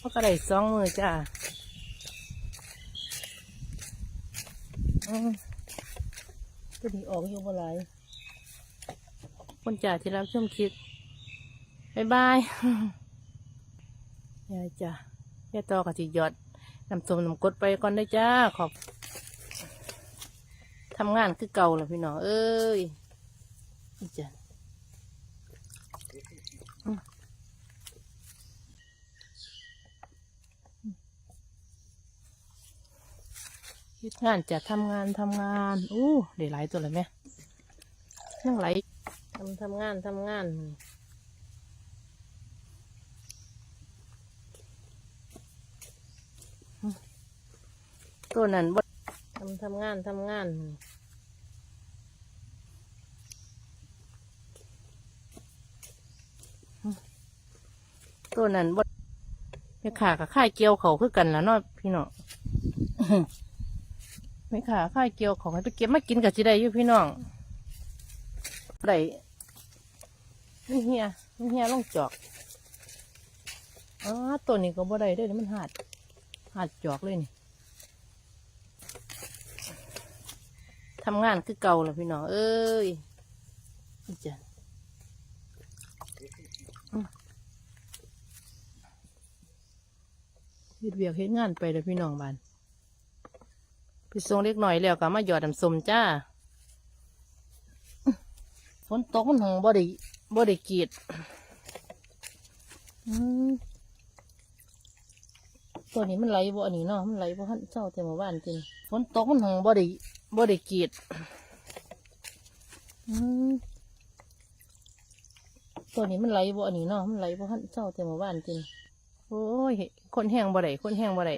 เขาก็ได้สองมือจ้าอืมก็ดีออกอยู่บ่หลายคนจ่าที่รับชมคลิปบายบายยายจ้ะยายต่อกับสิยอดนำส้มนำกดไปก่อนได้จ้า ขอบทำงานคือเก่าแล้วพี่น้อง เอ้ยจ้ะ เฮ็ดงานจะทำงานทำงานอู้ได้หลายตัวเลยไหมยังไหลทำทำงานทำงานตัวนั้นบดทำทำงานทำงานตัวนั้นบดไม่ขากับข่ายเกี่ยวเขาคือกันแล้วเนาะพี่เน้อง ไม่ขาข่ายเกี่ยวเขาให้ไปเก็บมากินกับจีได้อยู่พี่น้องได้นี่เฮียนี่เฮียลงจอกอ๋อตัวนี้ก็บ่ได้เด้วยมันหาดหาดจอกเลยนี่ทำงานคือเก่าแล้วพี่น้องเอ้ยนี่จ้ะอืมเฮ็ดเวียกเฮ็ดงานไปแล้วพี่น้องบ้าน ไปส่งเล็กหน่อยแล้วก็มาหยอดน้ำส้มจ้าฝนตกมันหงบ่ได้บ่ได้กีดอืมตัวนี้มันไหลบ่อันนี้เนาะมันไหลบ่ทันเจ้าแต่เมื่อวานจริงฝนตกมันหงบ่ได้บ่ได้กีดอืมตัวนี้มันไหลบ่อันนี้เนาะมันไหลบ่ทันเจ้าแต่เมื่อวานจริงโอ้ยคนแห้งบ่ได้คนแห้งบ่ได้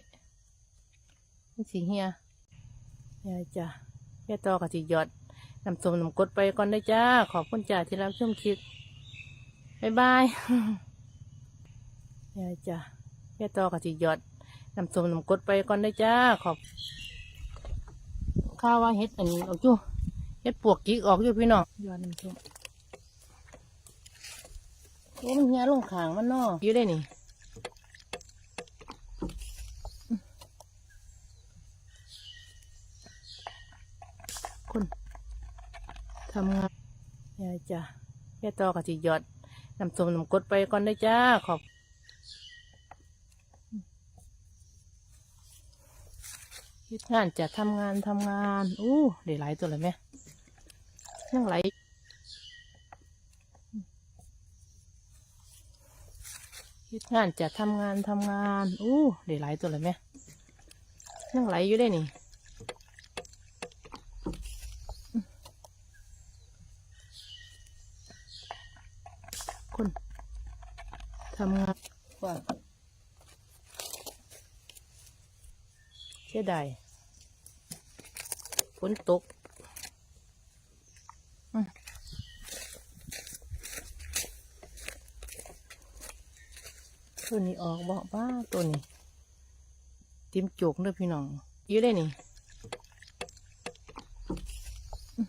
มันสิเฮีย ยายจ้ะยายต่อกับสิหยอดน้ำส้มน้ำกรดไปก่อนได้อจ้า ขอบคุณจ้าที่รับชมคลิปบายบายยายจ้ะยายต่อกับสิหยอดน้ำส้มน้ำกรดไปก่อนได้อจ้า ขอบข้าวว่าเฮ็ดอันนี้ออกอยู่เฮ็ดปวกกิกออกอยู่พี่น้องหยอดน้ำส้มโอ้มันเหียลงขางมันเนาะอยู่ได้นี่ คุณทำงานยายจ้ะยายต่อกับสิหยอดน้ำส้มน้ำกดไปก่อนได้จ้าขอบเฮ็ดงานจะทำงานทำงานอู้ได้หลตัวเลยไหมยังไหลเฮ็ดงานจะทำงานทำงานอู้ได้หลตัวเลยไหมยังไหลอยู่ได้นี่ทำงานว่าเสียดายฝนตกตัวนี้ออกบอกบ้าตัวนี้เตรียมจกเด้อพี่น้องอยืดได้นี่อืม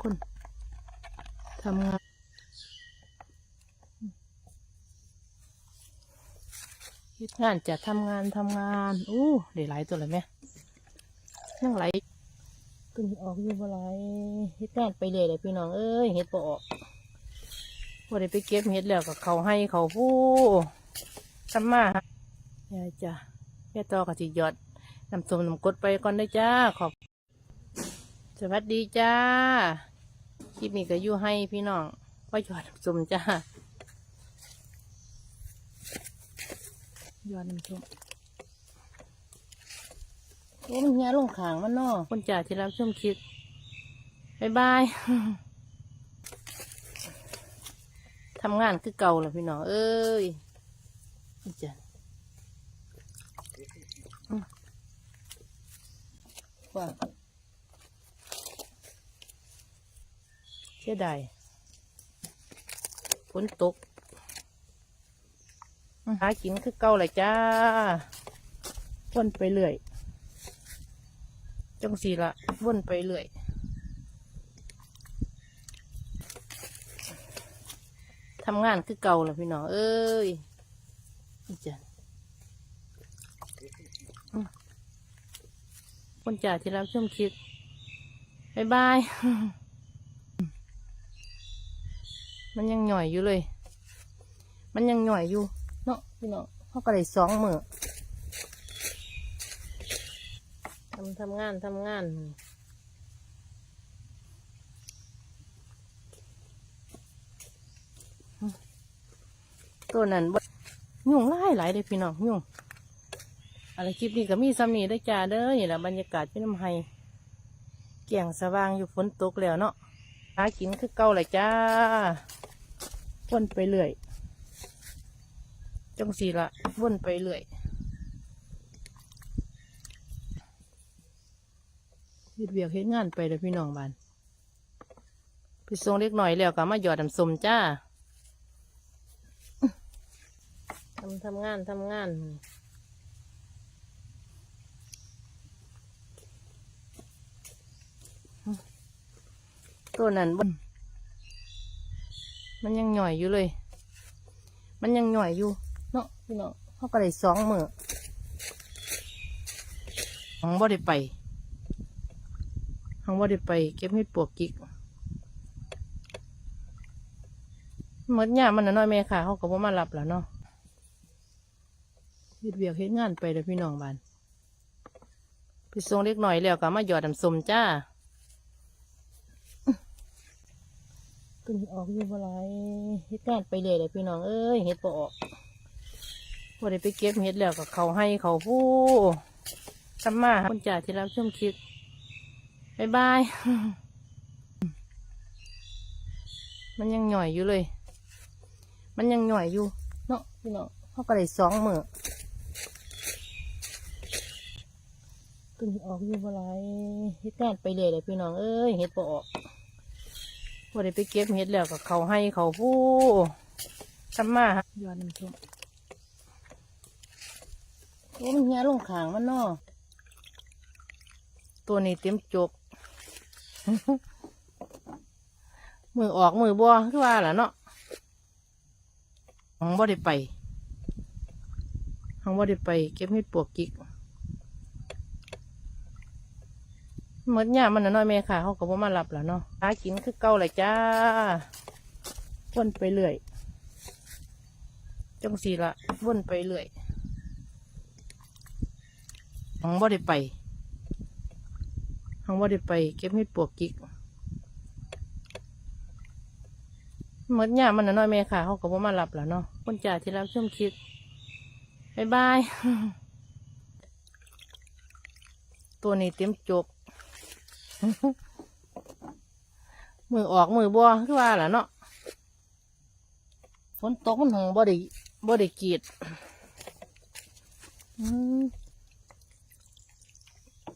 คน ทำงานเฮ็ดงานจะทำงานทำงาน อู้ได้หลตัวเลยไหมยังไหลตัวนี้ออกอยู่บ่ไหลเฮ็ดงานไปเลยเลยพี่น้อง เอ้ยเฮ็ดบ่ออกพอได้ไปเก็บเฮ็ดแล้วก็เขาให้เขาผู้ทำมาหายายจ้ะยายต่อกับสิหยอดน้ำส้มน้ำกดไปก่อนได้จ้าขอบ สวัสดีจ้า คลิปนี้ก็อยู่ให้พี่น้องว่าหยอดน้ำส้มจ้าหยอดน้ำส้มโอ้มันเหียลงขางมันนาะคนจ่าที่รับชมคลิปบายบายทำงานคือเก่าแล้วพี่น้อง เอ้ยจ้ะว่า เสียดายฝนตกอืมหากินคือเก่าเลยจ้าวนไปเรื่อยจังสีละวนไปเรื่อยทำงานคือเก่าแหละพี่น้องเอ้ยนี่จ้ะอืมคนจ่าที่รับชมคลิปบายบาย มันยังหน่อยอยู่เลย มันยังหน่อยอยู่ เนาะพี่น้องเขาก็เลยสองมือทำทำงานทำงานตัวนั้นบ่ยุ่งหลายหลายเลยพี่น้องยุ่งอะไรคลิปนี้ก็มีซ้ำนี้ได้จ้าเด้อนี่แหละบรรยากาศพี่น้ำไห้เกี่ยงสว่างอยู่ฝนตกแล้วเนาะหากินคือเก่าเลยจ้า วนไปเรื่อย จังสีละวนไปเรื่อยเฮ็ดเวียกเฮ็ดงานไปเลยพี่น้องบ้านไปส่งเล็กหน่อยแล้วก็มาหยอดน้ำส้มจ้าทำทำงานทำงานตัวนั้นบน มันยังหน่อยอยู่เลย มันยังหน่อยอยู่ เนาะพี่น้องเขาก็เลยสองมือหังบ่ได้ไปหังบ่ได้ไป เก็บให้ปวกกิกมดเนี่ยมันนะน้อยแม่ค่ะเขาก็บ่มารับแล้วเนาะเฮ็ดเวียกเฮ็ดงานไปเด้อพี่น้องบ้านไปส่งเล็กหน่อยแล้วก็มาหยอดน้ำส้มจ้า ตึงออกอยู่บ่ไรเฮ็ดงานไปเลยเลยพี่น้องเอ้ยเฮ็ดบ่ออกพอได้ไปเก็บเฮ็ดแล้วก็เขาให้เขาผู้ทำมาคนจ่าที่รับชมคลิปบายบายมันยังหน่อยอยู่เลย มันยังหน่อยอยู่ เนาะพี่น้องเขาก็เลยสองมือตึงออกอยู่บ่ไรเฮ็ดงานไปเลยเลยพี่น้องเอ้ยเฮ็ดบ่ออก พอได้ไปเก็บเฮ็ดแล้วก็เขาให้เขาผู้ทำมาหายอดน้ำส้มโอ้มันเหี่ยลงขางมันนาะตัวนี้เต็มจก มือออกมือบัวคือว่าล่ะเนาะหังบ่ได้ไปหังบ่ได้ไป เก็บเห็ดปวกกิกห มดเนี่ยามันน่ะน้อยแม่ค่ะเขาก็บ่มารับแล้วเนาะหากินคือเก่าเลยจ้าวนไปเรื่อยจังสีละวนไปเรื่อยหังบ่ได้ไปหังบ่ได้ไป เก็บเห็ดปวกกิกมดเนี่ยามันน่ะน้อยแม่ค่ะเขาก็บ่มารับแล้วเนาะคนจ่าที่รับชมคลิปบายบายตัวนี้เต็มจก มือออกมือบัวคือว่าแหละเนาะฝนตกมันหงบ่ได้บ่ได้กีด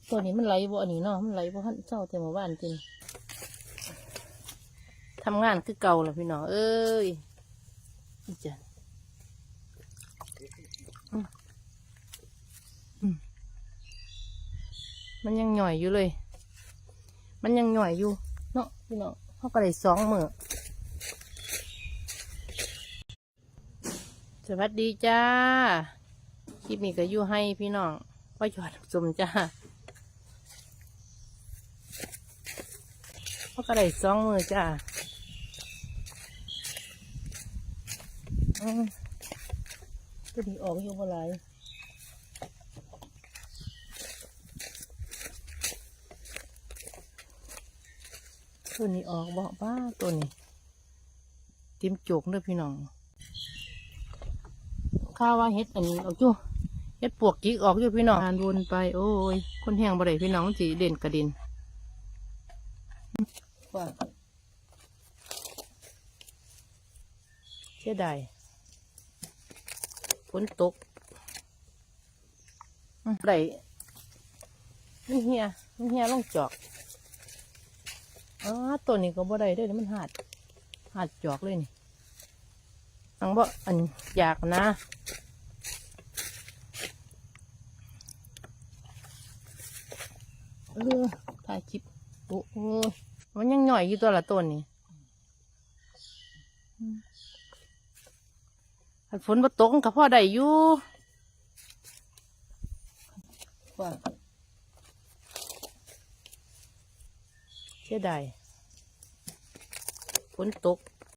ตัวนี้มันไหลบ่อันนี้เนาะมันไหลบ่หันเจ้าแต่หมู่บ้านจริงทำงานคือเก่าล้วพี่น้องเอ้ยนี่จ้ะอืมอืมมันยังหน่อยอยู่เลย มันยังหน่อยอยู่ เนาะพี่น้องเขาก็เลยสองมือสวัสดีจ้า คลิปนี้ก็อยู่ให้พี่น้องพ่อหยอดสมจ้าเขาก็เลยสองมือจ้าอืมตัวนี้ออกอยู่บ่หลาย ตัวนี้ออกบ่ป้าตัวนี้เต็มจกเลยพี่น้องข้าว่าเฮ็ดอันนี้ออกอยู่เฮ็ดปวกจิกออกอยู่พี่น้องทานวนไปโอ้ย คนแห้งบ่ได้พี่น้องมันสิเด่นกระเด็นว่าเสียดายฝนตกไหลนี่เฮียนี่เฮียลงจอก อ๋อตัวนี้ก็บ่ได้เด้วยมันหาดหาดจอกเลยนี่อังบ่อันอยากนะเออถ่ายคลิปโอ้โหมันยังหน่อยอยู่ตัวละต้นนี่ฝนมาตกกับพ่อได้อยู่ว่า เสียดายฝนตก